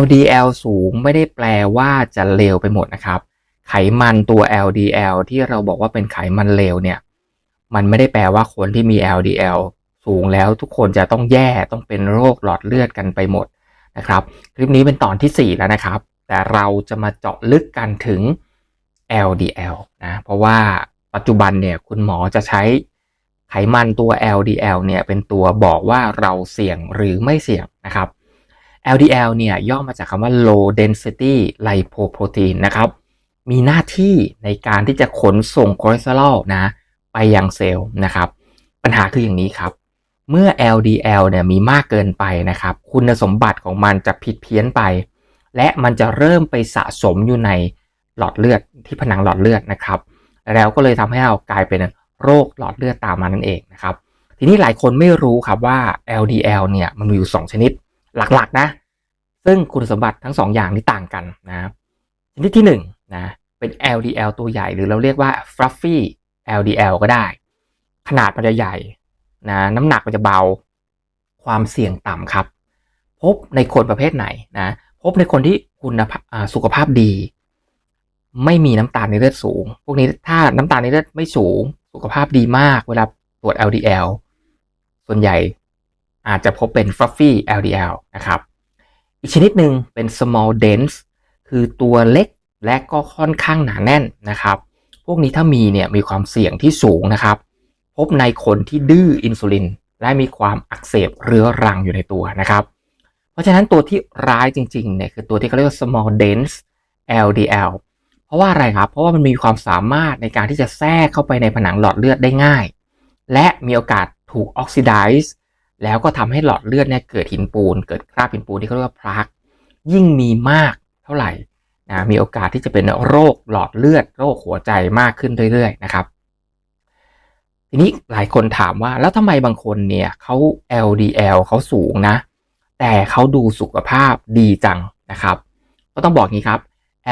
LDL สูงไม่ได้แปลว่าจะเลวไปหมดนะครับ ไขมันตัว LDL ที่เราบอกว่าเป็นไขมันเลวเนี่ย มันไม่ได้แปลว่าคนที่มี LDL สูงแล้วทุกคนจะต้องแย่ต้องเป็นโรคหลอดเลือดกันไปหมดนะครับ คลิปนี้เป็นตอนที่ 4 แล้วนะครับ แต่เราจะมาเจาะลึกกันถึง LDL นะ เพราะว่าปัจจุบันเนี่ยคุณหมอจะใช้ไขมันตัว LDL เนี่ยเป็นตัวบอกว่าเราเสี่ยงหรือไม่เสี่ยงนะครับ LDL เนี่ยย่อมาจากคำว่า low density lipoprotein นะครับ มีหน้าที่ในการที่จะขนส่งคอเลสเตอรอลนะไปยังเซลล์นะครับ ปัญหาคืออย่างนี้ครับ เมื่อ LDL เนี่ยมีมากเกินไปนะครับ คุณสมบัติของมันจะผิดเพี้ยนไป และมันจะเริ่มไปสะสมอยู่ในหลอดเลือดที่ผนังหลอดเลือดนะครับ แล้วก็เลยทำให้เรากลายเป็นโรคหลอดเลือดตามมานั่นเองนะครับ ทีนี้หลายคนไม่รู้ครับว่า LDL เนี่ยมันมีอยู่ 2 ชนิด หลักๆนะ ซึ่งคุณสมบัติทั้ง 2 อย่างนี้ต่างกันนะชนิดที่1นนะเป็น LDL ตัวใหญ่หรือเราเรียกว่า fluffy LDL ก็ได้ ขนาดมันจะใหญ่นะน้ำหนักมันจะเบาความเสี่ยงต่ำครับ พบในคนประเภทไหนนะพบในคนที่คุณสุขภาพดี ไม่มีน้ำตาลในเลือดสูง พวกนี้ถ้าน้ำตาลในเลือดไม่สูง สุขภาพดีมากเวลาตรวจ LDL ส่วนใหญ่ อาจจะพบเป็น fluffy LDL นะครับ อีกชนิดหนึ่งเป็น small dense คือตัวเล็กและก็ค่อนข้างหนาแน่นนะครับ พวกนี้ถ้ามีเนี่ยมีความเสี่ยงที่สูงนะครับ พบในคนที่ดื้ออินซูลิน และมีความอักเสบเรื้อรังอยู่ในตัวนะครับ เพราะฉะนั้นตัวที่ร้ายจริงๆเนี่ยคือตัวที่เขาเรียกว่า small dense LDL เพราะว่าอะไรครับ เพราะว่ามันมีความสามารถในการที่จะแทรกเข้าไปในผนังหลอดเลือดได้ง่าย และมีโอกาสถูกออกซิไดซ์ แล้วก็ทำให้หลอดเลือดเนี่ยเกิดหินปูน เกิดคราบหินปูนที่เขาเรียกว่าพลากยิ่งมีมากเท่าไหร่นะมีโอกาสที่จะเป็นโรคหลอดเลือด โรคหัวใจมากขึ้นเรื่อยๆนะครับ ทีนี้หลายคนถามว่าแล้วทำไมบางคนเนี่ยเขา LDL เขาสูงนะ แต่เขาดูสุขภาพดีจังนะครับ ก็ต้องบอกงี้ครับ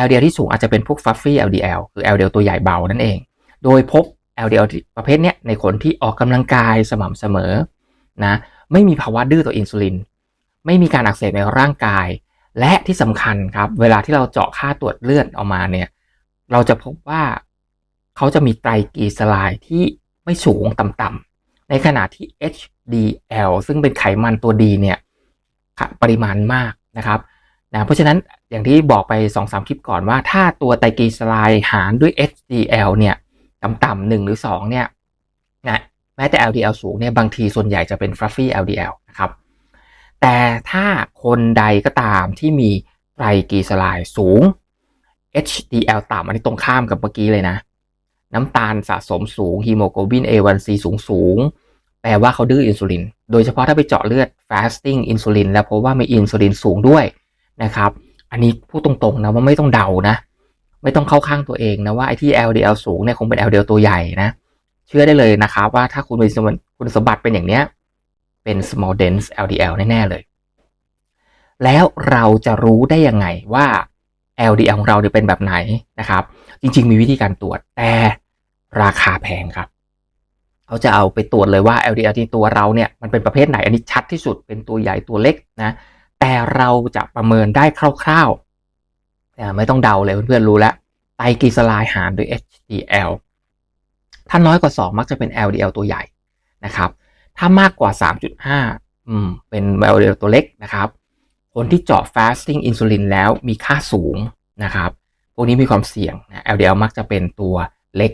LDL ที่สูงอาจจะเป็นพวก fluffy LDL คือ LDL ตัวใหญ่เบานั่นเอง โดยพบ LDL ประเภทเนี้ยในคนที่ออกกำลังกายสม่ำเสมอนะ ไม่มีภาวะดื้อต่ออินซูลิน ไม่มีการอักเสบในร่างกาย และที่สำคัญครับ เวลาที่เราเจาะค่าตรวจเลือดออกมาเนี่ย เราจะพบว่าเขาจะมีไตรกลีเซอไรด์ที่ไม่สูงต่ำๆในขณะที่ HDL ซึ่งเป็นไขมันตัวดีเนี่ยปริมาณมากนะครับนะเพราะฉะนั้นอย่างที่บอกไป 2-3 คลิปก่อนว่า ถ้าตัวไตรกลีเซอไรด์หารด้วย HDL เนี่ยต่ำๆหนึ่งหรือ 2 เนี่ยนะ ม้แต่ LDL สูงเนี่ยบางทีส่วนใหญ่จะเป็น fluffy LDL นะครับ แต่ถ้าคนใดก็ตามที่มีไตรกลีเซอไรด์สูง HDL ต่ำอันนี้ตรงข้ามกับเมื่อกี้เลยนะ น้ำตาลสะสมสูงฮีโมโกลบิน A1C สูงสูง แปลว่าเขาดื้ออินซูลิน โดยเฉพาะถ้าไปเจาะเลือด fasting อินซูลินแล้วพบว่ามีอินซูลินสูงด้วยนะครับ อันนี้พูดตรงๆนะว่าไม่ต้องเดานะ ไม่ต้องเข้าข้างตัวเองนะว่าไอ้ที่ LDL สูงเนี่ยคงเป็น LDL ตัวใหญ่นะ เชื่อได้เลยนะครับว่าถ้าคุณมีคุณสมบัติเป็นอย่างเนี้ย เป็น small dense LDL แน่ ๆ เลย แล้วเราจะรู้ได้ยังไงว่า LDL ของเราเนี่ยเป็นแบบไหนนะครับ จริง ๆ มีวิธีการตรวจแต่ราคาแพงครับเขาจะเอาไปตรวจเลยว่า LDL ที่ตัวเราเนี่ยมันเป็นประเภทไหนอันนี้ชัดที่สุดเป็นตัวใหญ่ตัวเล็กนะแต่เราจะประเมินได้คร่าวๆไม่ต้องเดาเลยเพื่อนๆรู้แล้วไตรกลีเซอไรด์หารด้วย HDL ถ้าน้อยกว่า 2 มักจะเป็น LDL ตัวใหญ่นะครับ ถ้ามากกว่า 3.5อืมเป็น LDL ตัวเล็กนะครับ คนที่เจาะ fasting insulin แล้วมีค่าสูงนะครับพวกนี้มีความเสี่ยงนะ LDL มักจะเป็นตัวเล็ก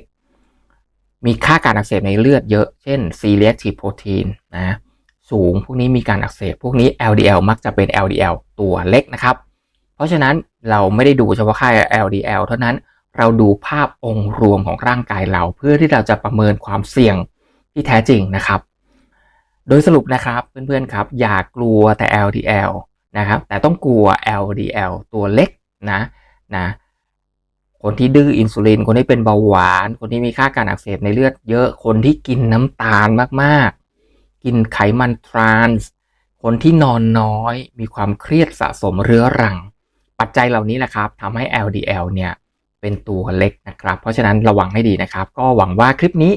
มีค่าการอักเสบในเลือดเยอะ เช่น C-reactive protein นะสูงพวกนี้มีการอักเสบ พวกนี้ LDL มักจะเป็น LDL ตัวเล็กนะครับ เพราะฉะนั้นเราไม่ได้ดูเฉพาะค่า LDL เท่านั้น เราดูภาพองค์รวมของร่างกายเรา เพื่อที่เราจะประเมินความเสี่ยงที่แท้จริงนะครับ โดยสรุปนะครับเพื่อนๆครับอย่ากลัวแต่ LDL นะครับแต่ต้องกลัว LDL ตัวเล็กนะนะคนที่ดื้ออินซูลิน คนที่เป็นเบาหวาน คนที่มีค่าการอักเสบในเลือดเยอะ คนที่กินน้ำตาลมากๆ กินไขมันทรานส์ คนที่นอนน้อย มีความเครียดสะสมเรื้อรัง ปัจจัยเหล่านี้แหละครับทำให้ LDL เนี่ย เป็นตัวเล็กนะครับ เพราะฉะนั้นระวังให้ดีนะครับ ก็หวังว่าคลิปนี้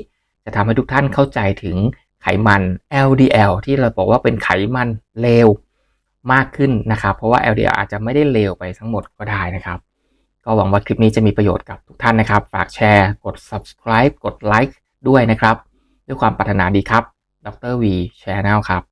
จะทำให้ทุกท่านเข้าใจถึงไขมัน LDL ที่เราบอกว่าเป็นไขมันเลวมากขึ้นนะครับ เพราะว่า LDL อาจจะไม่ได้เลวไปทั้งหมดก็ได้นะครับ ก็หวังว่าคลิปนี้จะมีประโยชน์กับทุกท่านนะครับ ฝากแชร์ กด subscribe กดไลค์ด้วยนะครับ ด้วยความปรารถนาดีครับ ดร V Channel ครับ